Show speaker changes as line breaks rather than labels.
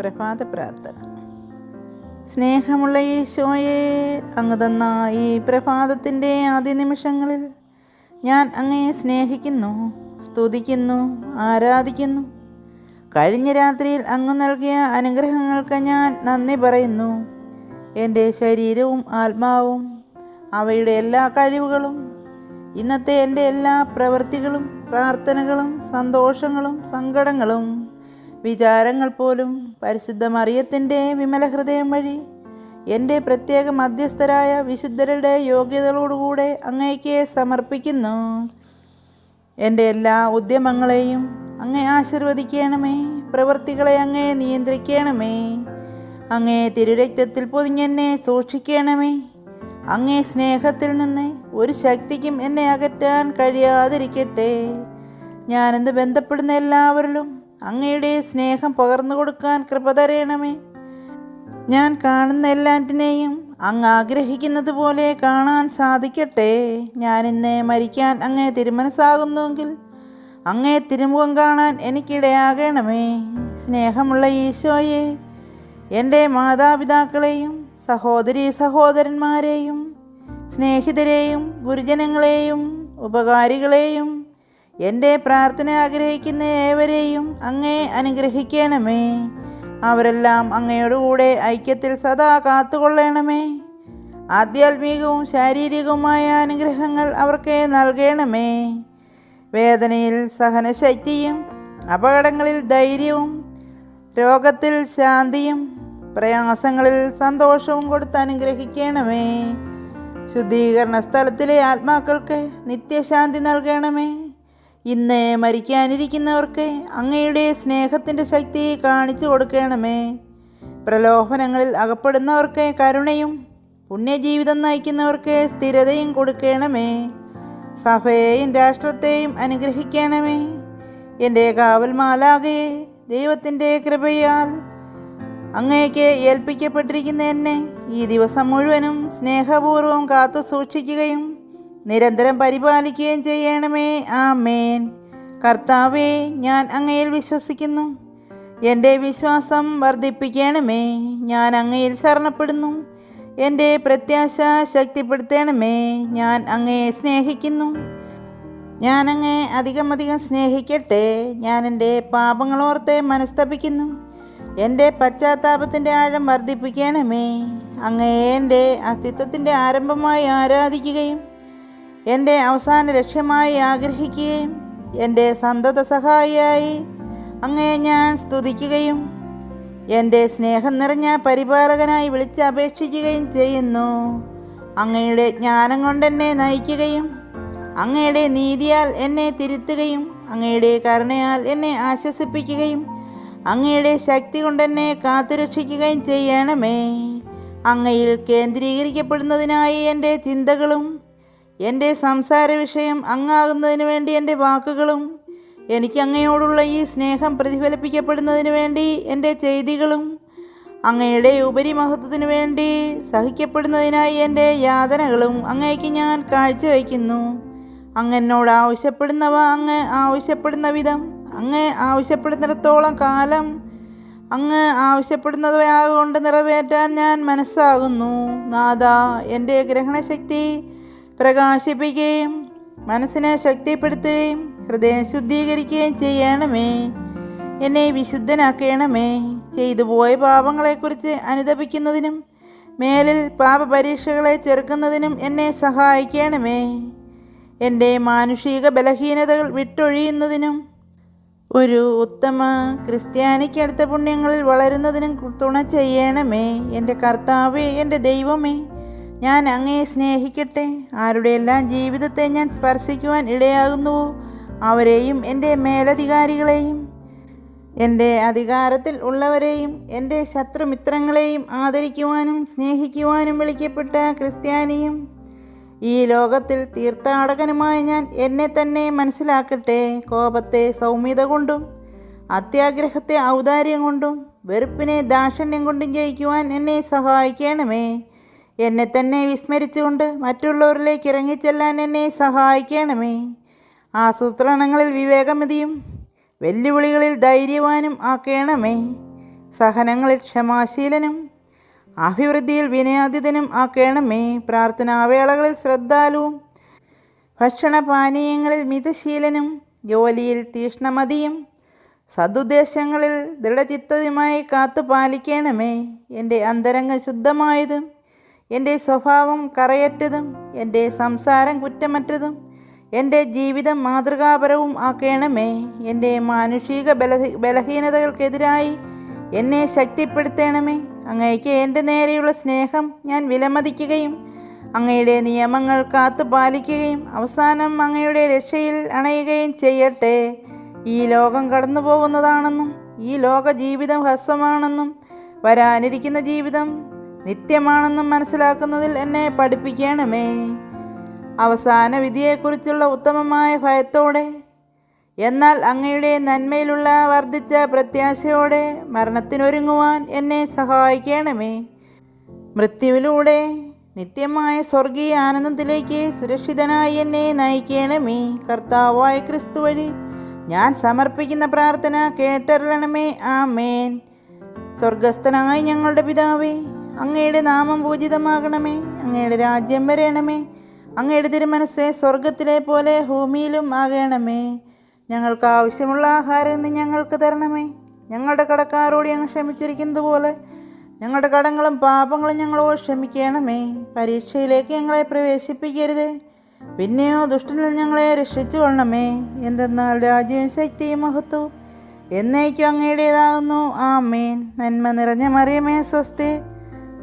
പ്രഭാത പ്രാർത്ഥന. സ്നേഹമുള്ള ഈശോയെ അങ്ങ് തന്ന ഈ പ്രഭാതത്തിന്റെ ആദ്യ നിമിഷങ്ങളിൽ ഞാൻ അങ്ങയെ സ്നേഹിക്കുന്നു സ്തുതിക്കുന്നു ആരാധിക്കുന്നു. കഴിഞ്ഞ രാത്രിയിൽ അങ്ങ് നൽകിയ അനുഗ്രഹങ്ങൾക്ക് ഞാൻ നന്ദി പറയുന്നു. എന്റെ ശരീരവും ആത്മാവും അവയുടെ എല്ലാ കഴിവുകളും ഇന്നത്തെ എന്റെ എല്ലാ പ്രവൃത്തികളും പ്രാർത്ഥനകളും സന്തോഷങ്ങളും സങ്കടങ്ങളും വിചാരങ്ങൾ പോലും പരിശുദ്ധ മറിയത്തിന്റെ വിമല ഹൃദയം വഴി എന്റെ പ്രത്യേക മധ്യസ്ഥരായ വിശുദ്ധരുടെ യോഗ്യതകളോടുകൂടെ അങ്ങേക്ക് സമർപ്പിക്കുന്നു. എന്റെ എല്ലാ ഉദ്യമങ്ങളെയും അങ്ങേ ആശീർവദിക്കണമേ. പ്രവൃത്തികളെ അങ്ങേ നിയന്ത്രിക്കണമേ. അങ്ങേ തിരുരക്തത്തിൽ പൊതിഞ്ഞെന്നെ സൂക്ഷിക്കണമേ. അങ്ങേ സ്നേഹത്തിൽ നിന്ന് ഒരു ശക്തിക്കും എന്നെ അകറ്റാൻ കഴിയാതിരിക്കട്ടെ. ഞാനെന്ത് ബന്ധപ്പെടുന്ന എല്ലാവരിലും അങ്ങയുടെ സ്നേഹം പകർന്നു കൊടുക്കാൻ കൃപ തരയണമേ ഞാൻ കാണുന്ന എല്ലാറ്റിനെയും അങ്ങ് ആഗ്രഹിക്കുന്നത് പോലെ കാണാൻ സാധിക്കട്ടെ. ഞാൻ ഇന്ന് മരിക്കാൻ അങ്ങേ തിരുമനസ്സാകുന്നുവെങ്കിൽ അങ്ങേ തിരുമുഖം കാണാൻ എനിക്കിടയാകണമേ. സ്നേഹമുള്ള ഈശോയെ എന്റെ മാതാപിതാക്കളെയും സഹോദരി സഹോദരന്മാരെയും സ്നേഹിതരെയും ഗുരുജനങ്ങളെയും ഉപകാരികളെയും എന്റെ പ്രാർത്ഥന ആഗ്രഹിക്കുന്ന ഏവരെയും അങ്ങേ അനുഗ്രഹിക്കണമേ. അവരെല്ലാം അങ്ങയുടെ കൂടെ ഐക്യത്തിൽ സദാ കാത്തുകൊള്ളണമേ. ആധ്യാത്മികവും ശാരീരികവുമായ അനുഗ്രഹങ്ങൾ അവർക്ക് നൽകണമേ. വേദനയിൽ സഹനശക്തിയും അപകടങ്ങളിൽ ധൈര്യവും രോഗത്തിൽ ശാന്തിയും പ്രയാസങ്ങളിൽ സന്തോഷവും കൊടുത്ത് അനുഗ്രഹിക്കണമേ. ശുദ്ധീകരണ സ്ഥലത്തിലെ ആത്മാക്കൾക്ക് നിത്യശാന്തി നൽകണമേ. ഇന്ന് മരിക്കാനിരിക്കുന്നവർക്ക് അങ്ങയുടെ സ്നേഹത്തിന്റെ ശക്തി കാണിച്ചു കൊടുക്കണമേ. പ്രലോഭനങ്ങളിൽ അകപ്പെടുന്നവർക്ക് കരുണയും പുണ്യജീവിതം നയിക്കുന്നവർക്ക് സ്ഥിരതയും കൊടുക്കണമേ. സഭയെയും രാഷ്ട്രത്തെയും അനുഗ്രഹിക്കണമേ. എന്റെ കാവൽ മാലാകയെ ദൈവത്തിന്റെ കൃപയാൽ അങ്ങേക്ക് ഏൽപ്പിക്കപ്പെട്ടിരിക്കുന്ന എന്നെ ഈ ദിവസം മുഴുവനും സ്നേഹപൂർവം കാത്തു സൂക്ഷിക്കുകയും നിരന്തരം പരിപാലിക്കുകയും ചെയ്യണമേ. ആമേൻ. കർത്താവേ ഞാൻ അങ്ങയിൽ വിശ്വസിക്കുന്നു. എന്റെ വിശ്വാസം വർദ്ധിപ്പിക്കണമേ. ഞാൻ അങ്ങയിൽ ശരണപ്പെടുന്നു. എന്റെ പ്രത്യാശ ശക്തിപ്പെടുത്തണമേ. ഞാൻ അങ്ങയെ സ്നേഹിക്കുന്നു. ഞാൻ അങ്ങേ അധികം അധികം സ്നേഹിക്കട്ടെ. ഞാൻ എന്റെ പാപങ്ങളോർത്ത് മനസ്തപിക്കുന്നു. എന്റെ പശ്ചാത്താപത്തിന്റെ ആഴം വർദ്ധിപ്പിക്കണമേ. അങ്ങയെ എന്റെ അസ്തിത്വത്തിന്റെ ആരംഭമായി ആരാധിക്കുകയും എന്റെ അവസാന ലക്ഷ്യമായി ആഗ്രഹിക്കുകയും എന്റെ സന്തത സഹായിയായി അങ്ങയെ ഞാൻ സ്തുതിക്കുകയും എന്റെ സ്നേഹം നിറഞ്ഞ പരിപാലകനായി വിളിച്ചപേക്ഷിക്കുകയും ചെയ്യുന്നു. അങ്ങയുടെ ജ്ഞാനം കൊണ്ടെന്നെ നയിക്കുകയും അങ്ങയുടെ നീതിയാൽ എന്നെ തിരുത്തുകയും അങ്ങയുടെ കരുണയാൽ എന്നെ ആശ്വസിപ്പിക്കുകയും അങ്ങയുടെ ശക്തി കൊണ്ടെന്നെ കാത്തുരക്ഷിക്കുകയും ചെയ്യണമേ. അങ്ങയിൽ കേന്ദ്രീകരിക്കപ്പെടുന്നതിനായി എന്റെ ചിന്തകളും എന്റെ സംസാര വിഷയം അങ്ങാകുന്നതിന് വേണ്ടി എന്റെ വാക്കുകളും എനിക്ക് അങ്ങയോടുള്ള ഈ സ്നേഹം പ്രതിഫലിപ്പിക്കപ്പെടുന്നതിന് വേണ്ടി എന്റെ ചെയ്തികളും അങ്ങയുടെ ഉപരിമഹത്വത്തിന് വേണ്ടി സഹിക്കപ്പെടുന്നതിനായി എന്റെ യാതനകളും അങ്ങേക്ക് ഞാൻ കാഴ്ചവയ്ക്കുന്നു. അങ്ങനോട് ആവശ്യപ്പെടുന്നവ അങ്ങ് ആവശ്യപ്പെടുന്ന വിധം അങ്ങ് ആവശ്യപ്പെടുന്നിടത്തോളം കാലം അങ്ങ് ആവശ്യപ്പെടുന്നവയാകൊണ്ട് നിറവേറ്റാൻ ഞാൻ മനസ്സാകുന്നു. നാഥ എന്റെ ഗ്രഹണശക്തി പ്രകാശിപ്പിക്കുകയും മനസ്സിനെ ശക്തിപ്പെടുത്തുകയും ഹൃദയം ശുദ്ധീകരിക്കുകയും ചെയ്യണമേ. എന്നെ വിശുദ്ധനാക്കണമേ. ചെയ്തുപോയ പാപങ്ങളെക്കുറിച്ച് അനുദപിക്കുന്നതിനും മേലിൽ പാപപരീക്ഷകളെ ചെറുക്കുന്നതിനും എന്നെ സഹായിക്കണമേ. എന്റെ മാനുഷിക ബലഹീനതകൾ വിട്ടൊഴിയുന്നതിനും ഒരു ഉത്തമ ക്രിസ്ത്യാനിക്കടുത്ത പുണ്യങ്ങളിൽ വളരുന്നതിനും തുണ ചെയ്യണമേ. എന്റെ കർത്താവേ എന്റെ ദൈവമേ ഞാൻ അങ്ങയെ സ്നേഹിക്കട്ടെ. ആരുടെയെല്ലാം ജീവിതത്തെ ഞാൻ സ്പർശിക്കുവാൻ ഇടയാകുന്നുവോ? അവരെയും എന്റെ മേലധികാരികളെയും എന്റെ അധികാരത്തിൽ ഉള്ളവരെയും എന്റെ ശത്രുമിത്രങ്ങളെയും ആദരിക്കുവാനും സ്നേഹിക്കുവാനും വിളിക്കപ്പെട്ട ക്രിസ്ത്യാനിയും ഈ ലോകത്തിൽ തീർത്ഥാടകനുമായ ഞാൻ എന്നെ തന്നെ മനസ്സിലാക്കട്ടെ. കോപത്തെ സൗമ്യത കൊണ്ടും അത്യാഗ്രഹത്തെ ഔദാര്യം കൊണ്ടും വെറുപ്പിനെ ദാക്ഷിണ്യം കൊണ്ടും ജയിക്കുവാൻ എന്നെ സഹായിക്കണമേ. എന്നെ തന്നെ വിസ്മരിച്ചുകൊണ്ട് മറ്റുള്ളവരിലേക്ക് ഇറങ്ങിച്ചെല്ലാൻ എന്നെ സഹായിക്കണമേ. ആസൂത്രണങ്ങളിൽ വിവേകമതിയും വെല്ലുവിളികളിൽ ധൈര്യവാനും ആക്കണമേ. സഹനങ്ങളിൽ ക്ഷമാശീലനും അഭിവൃദ്ധിയിൽ വിനയാതിഥനും ആക്കേണമേ. പ്രാർത്ഥനാവേളകളിൽ ശ്രദ്ധാലുവും ഭക്ഷണപാനീയങ്ങളിൽ മിതശീലനും ജോലിയിൽ തീഷ്ണമതിയും സതുദ്ദേശങ്ങളിൽ ദൃഢചിത്തതുമായി കാത്തു പാലിക്കണമേ എന്റെ അന്തരംഗം ശുദ്ധമായതും എന്റെ സ്വഭാവം കറയറ്റതും എന്റെ സംസാരം കുറ്റമറ്റതും എന്റെ ജീവിതം മാതൃകാപരവും ആക്കണമേ. എന്റെ മാനുഷിക ബല ബലഹീനതകൾക്കെതിരായി എന്നെ ശക്തിപ്പെടുത്തണമേ. അങ്ങയ്ക്ക് എന്റെ നേരെയുള്ള സ്നേഹം ഞാൻ വിലമതിക്കുകയും അങ്ങയുടെ നിയമങ്ങൾ കാത്തു പാലിക്കുകയും അവസാനം അങ്ങയുടെ രക്ഷയിൽ അണയുകയും ചെയ്യട്ടെ. ഈ ലോകം കടന്നു പോകുന്നതാണെന്നും ഈ ലോക ജീവിതം ഹ്രസ്വമാണെന്നും വരാനിരിക്കുന്ന ജീവിതം നിത്യമാണെന്നും മനസ്സിലാക്കുന്നതിൽ എന്നെ പഠിപ്പിക്കണമേ. അവസാന വിധിയെക്കുറിച്ചുള്ള ഉത്തമമായ ഭയത്തോടെ എന്നാൽ അങ്ങയുടെ നന്മയിലുള്ള വർദ്ധിച്ച പ്രത്യാശയോടെ മരണത്തിനൊരുങ്ങുവാൻ എന്നെ സഹായിക്കണമേ. മൃത്യുവിലൂടെ നിത്യമായ സ്വർഗീയ ആനന്ദത്തിലേക്ക് സുരക്ഷിതനായി എന്നെ നയിക്കണമേ. കർത്താവായ ക്രിസ്തു വഴി ഞാൻ സമർപ്പിക്കുന്ന പ്രാർത്ഥന കേട്ടറിയണമേ. മേൻ സ്വർഗസ്ഥനായി ഞങ്ങളുടെ പിതാവേ അങ്ങയുടെ നാമം പൂജിതമാകണമേ. അങ്ങയുടെ രാജ്യം വരേണമേ. അങ്ങയുടെ തിരുമനസ്സെ സ്വർഗത്തിലെ പോലെ ഭൂമിയിലും ആകണമേ. ഞങ്ങൾക്ക് ആവശ്യമുള്ള ആഹാരം ഇന്ന് ഞങ്ങൾക്ക് തരണമേ. ഞങ്ങളുടെ കടക്കാരോട് ഞങ്ങൾ ക്ഷമിച്ചിരിക്കുന്നത് പോലെ ഞങ്ങളുടെ കടങ്ങളും പാപങ്ങളും ഞങ്ങളോട് ക്ഷമിക്കണമേ. പരീക്ഷയിലേക്ക് ഞങ്ങളെ പ്രവേശിപ്പിക്കരുത്. പിന്നെയോ ദുഷ്ടനിൽ ഞങ്ങളെ രക്ഷിച്ചു കൊള്ളണമേ. എന്തെന്നാൽ രാജ്യവും ശക്തിയും മഹത്വവും എന്നേക്കും അങ്ങയുടേതാകുന്നു. ആമേൻ. നന്മ നിറഞ്ഞ മറിയമേ സ്വസ്തി.